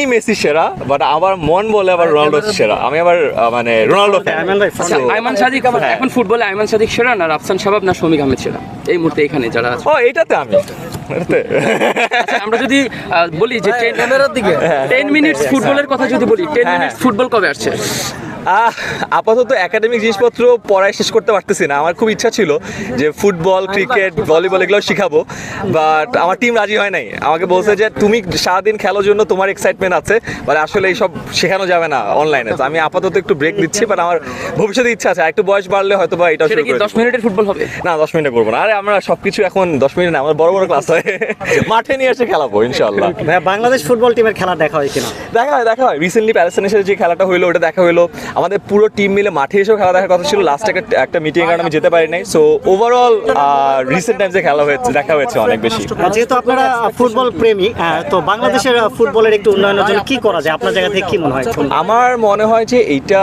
এই মেসি সেরা বাট আমার মন বলে আবার রোনাল্ডো সেরা। আমি আবার মানে রোনাল্ডো আইমান So, আইমান সাদিক হ্যাঁ। এখন ফুটবলে আইমান সাদিক সেরা না রাফসান সাবাব না শমিক আহমেদ সেরা? এই মুহূর্তে এখানে যারা আছে। ও এটাতে আমি। আচ্ছা, আমরা যদি বলি যে ক্যামেরার দিকে। টেন মিনিটস ফুটবলের কথা যদি বলি টেন মিনিটস। ফুটবল কবে আসছে? আপাতত একাডেমিক জিনিসপত্র পড়ায় শেষ করতে পারতেছি না। আমার খুব ইচ্ছা ছিল যে ফুটবল ক্রিকেট ভলিবল এগুলো শিখাবো বাট আমার টিম রাজি হয় নাই। আমাকে বলছে যে তুমি সারাদিন খেলার জন্য তোমার এক্সাইটমেন্ট আছে মানে আসলে এইসব শেখানো যাবে না অনলাইনে তো আমি আপাতত একটু ব্রেক দিচ্ছি বাট আমার ভবিষ্যতে ইচ্ছা আছে। আর একটু বয়স বাড়লে হয়তো বা এটা শুরু করে। দশ মিনিটের ফুটবল হবে? না দশ মিনিটে করব না। আরে আমরা সবকিছু এখন দশ মিনিট না আমার বড় বড় ক্লাস হয়। মাঠে নিয়ে এসে খেলাবো ইনশাল্লাহ ভাইয়া, বাংলাদেশ ফুটবল টিমের খেলা দেখা হয় কিনা? দেখা হয় দেখা হয়। রিসেন্টলি প্যালেস্টাইনের যে খেলাটা হলো ওটা দেখা হলো আমাদের পুরো টিম মিলে মাঠে এসেও খেলা দেখার কথা ছিল। লাস্ট একটা একটা মিটিং কারণে আমি যেতে পারি নাই। সো ওভারঅল রিসেন্ট টাইমসে খেলা হয়েছে দেখা হয়েছে অনেক বেশি। যেহেতু আপনারা ফুটবল প্রেমী তো বাংলাদেশের ফুটবলের একটু উন্নয়নের জন্য কি করা যায়? আপনার জায়গা থেকে কি মনে হয়? আমার মনে হয় যে এইটা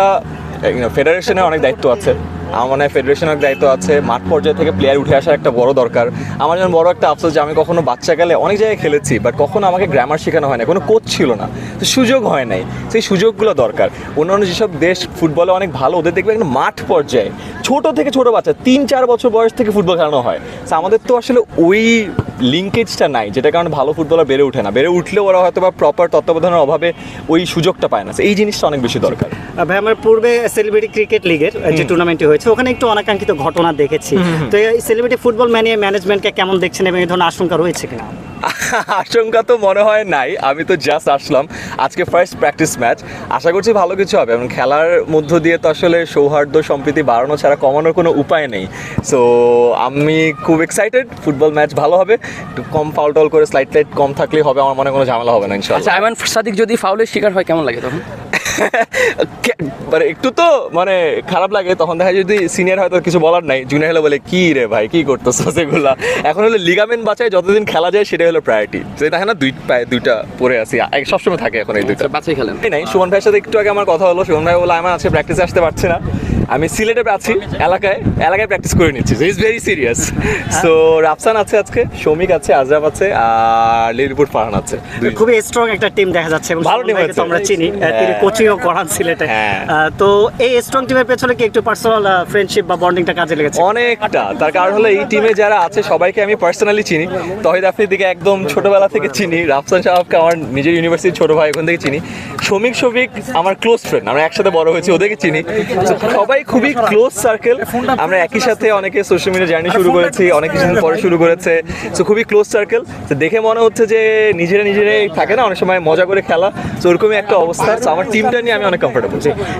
ফেডারেশনের অনেক দায়িত্ব আছে। আমার মনে হয় ফেডারেশনের দায়িত্ব আছে, মাঠ পর্যায়ে থেকে প্লেয়ার উঠে আসার একটা বড় দরকার। আমার যেমন বড় একটা আফসোস যে আমি কখনো বাচ্চা গেলে অনেক জায়গায় খেলেছি বাট কখনো আমাকে গ্রামার শেখানো হয় না কোনো কোচ ছিল না। তো সুযোগ হয় নাই, সেই সুযোগগুলো দরকার। অন্যান্য যেসব দেশ ফুটবলে অনেক ভালো, ওদের দেখবে একটা মাঠ পর্যায়ে। ছোট থেকে ছোট বাচ্চা, তিন, চার বছর বয়স থেকে ফুটবল খেলানো হয়। আমাদের তো আসলে ওই লিঙ্কেজটা নাই যেটা কারণে ভালো ফুটবলার বেড়ে ওঠে না। বেড়ে উঠলেও ওরা হয়তো বা প্রপার তত্ত্বাবধানের অভাবে ওই সুযোগটা পায় না। এই জিনিসটা অনেক বেশি দরকার। ভাই আমার পূর্বে সেলিব্রিটি ক্রিকেট লিগের যে টুর্নামেন্টটি হয়েছে ওখানে একটু অনাকাঙ্ক্ষিত ঘটনা দেখেছি। তো এই সেলিব্রিটি ফুটবল ম্যানিয়ে ম্যানেজমেন্টকে কেমন দেখছেন এবং এই ধরনের আশঙ্কা রয়েছে কিনা? আশঙ্কা তো মনে হয় নাই, আমি তো জাস্ট আসলাম। আজকে ফার্স্ট প্র্যাকটিস ম্যাচ আশা করছি ভালো কিছু হবে, এবং খেলার মধ্য দিয়ে তো আসলে সৌহার্দ্য সম্প্রীতি বাড়ানো ছাড়া কমানোর কোনো উপায় নেই। সো আমি খুব এক্সাইটেড ফুটবল ম্যাচ ভালো হবে। একটু কম ফাউল টল করে স্লাইট টাইট কম থাকলেই হবে, আমার মনে কোনো ঝামেলা হবে না ইনশাল্লাহ আচ্ছা আইমান সাদিক যদি ফাউলের শিকার হয়, কেমন লাগে তখন? মানে একটু তো মানে খারাপ লাগে। তখন দেখা যদি সিনিয়র হয়তো কিছু বলার নাই। জুনিয়র হলে বলে কি রে ভাই কি করতো সেগুলা? এখন হলো লিগামেন্ট বাঁচায় যতদিন খেলা যায় সেটাই হলো প্রায়োরিটি যে দেখে না দুই পায়ে দুইটা পরে আছি। সবসময় থাকে এখন এই দুইটা। বাঁচাই খেলেন। নাই সুমন ভাইয়ের সাথে একটু আগে আমার কথা হলো। সুমন ভাই বলে আমার আছে প্র্যাকটিসে আসতে পারছে না। আমি সিলেটে আছি এলাকায় এলাকায় প্র্যাকটিস করে নিচ্ছি is very serious so Rafsan আছে আজকে সৌমিক আছে আজরাফ আছে আর লিলিপুর ফারহান আছে খুবই স্ট্রং একটা টিম দেখা যাচ্ছে এবং ভালো তো হয়েছে। আমরা চিনি তিনি হ্যাঁ। কোচিংও করান সিলেটে। হ্যাঁ। তো এই স্ট্রং টিমের পেছনে কি একটু পার্সোনাল ফ্রেন্ডশিপ বা বন্ডিংটা কাজে লেগেছে? অনেকটা। তার কারণ হলো এই টিমে যারা আছে সবাইকে আমি পার্সোনালি চিনি। তহিদ আফ্রিদিকে একদম ছোটবেলা থেকে চিনি রাফসান সাহাবকে আমার নিজের ইউনিভার্সিটির ছোট ভাই ওখান থেকে চিনি। শমিক শফিক আমার ক্লোজ ফ্রেন্ড আমরা একসাথে বড় হয়েছি ওদেরকে চিনি। So, সবাই খুবই ক্লোজ সার্কেল আমরা একই সাথে অনেকে সোশ্যাল মিডিয়া জার্নি শুরু করেছি অনেক কিছুদিন পরে শুরু করেছে। তো খুবই ক্লোজ সার্কেল তো দেখে মনে হচ্ছে যে নিজেরা নিজেরাই থাকে না অনেক সময় মজা করে খেলা। তো ওরকমই একটা অবস্থা। তো আমার টিমটা নিয়ে আমি অনেক কমফোর্টেবল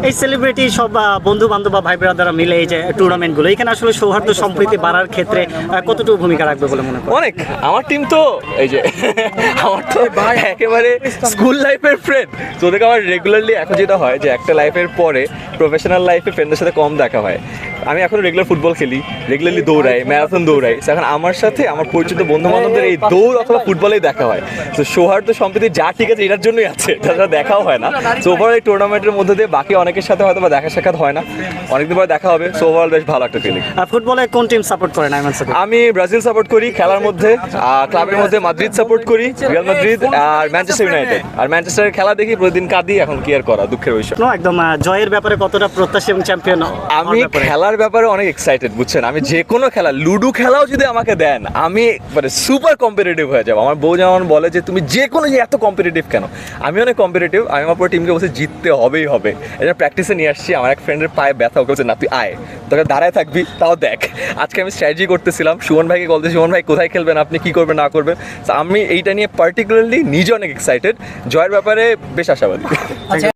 এই সেলিব্রিটি সব বন্ধু বান্ধব বা ভাই ব্রাদাররা মিলে এই যে টুর্নামেন্টগুলো এখানে আসলে সৌহার্দ্য সম্প্রীতি বাড়ার ক্ষেত্রে কতটুকু ভূমিকা রাখবে বলে মনে করেন? অনেক। আমার টিম তো এই যে আমার তো ভাই একেবারে স্কুল লাইফের ফ্রেন্ড তো ওদেরকে আমার রেগুলারলি এখন যেটা হয় যে একটা লাইফের পরে প্রফেশনাল লাইফে ফ্রেন্ডের সাথে কম দেখা হয়। আমি এখন রেগুলার ফুটবল খেলি রেগুলারলি দৌড়াই ম্যারাথন দৌড়াই। এখন আমার সাথে আমার পরিচিত বন্ধু বান্ধবদের এই দৌড় অথবা ফুটবলেই দেখা হয়। তো সৌহার্দ্য সম্প্রীতি যা ঠিক আছে এটার জন্যই আছে তাছাড়া দেখাও হয় না। সো ওভারঅল এই টুর্নামেন্টের মধ্যে দিয়ে বাকি অনেকের সাথে হয়তো বা দেখা সাক্ষাৎ হয় না। অনেকদিন পরে দেখা হবে। সো ওভারঅল বেশ ভালো একটা ফিলিং আর ফুটবলে কোন টিম সাপোর্ট করেন আইমান আমি ব্রাজিল সাপোর্ট করি খেলার মধ্যে আর ক্লাবের মধ্যে মাদ্রিদ সাপোর্ট করি রিয়াল মাদ্রিদ আর ম্যানচেস্টার ইউনাইটেড আর ম্যানচেস্টারের খেলা দেখি প্রতিদিন কাঁদি এখন কি আর করা দুঃখের বিষয়। একদম জয়ের ব্যাপারে কতটা প্রত্যাশী এবং চ্যাম্পিয়ন আমি খেলার ব্যাপারে অনেক এক্সাইটেড বুঝছেন? আমি যে কোনো খেলা, লুডো খেলাও যদি আমাকে দেন, আমি মানে সুপার কম্পিটিটিভ হয়ে যাব। আমার বউ যেমন বলে যে, তুমি যে কোনো যে এত কম্পিটিটিভ কেন? আমি অনেক কম্পিটিটিভ আমি আমার পুরো টিমকে বলছি, জিততে হবেই হবে। এটা প্র্যাকটিসে নিয়ে আসছি, আমার এক ফ্রেন্ডের পায়ে ব্যথা, ওকে বলছে, না, তুই আয়, তোকে দাঁড়ায় থাকবি, তাও দেখ। আজকে আমি স্ট্র্যাটেজি করতেছিলাম, সুমন ভাইকে বলতে সুমন ভাই, কোথায় খেলবেন আপনি, কি করবেন, না করবেন? আমি এইটা নিয়ে পার্টিকুলারলি নিজে অনেক এক্সাইটেড জয়ের ব্যাপারে বেশ আশাবাদী।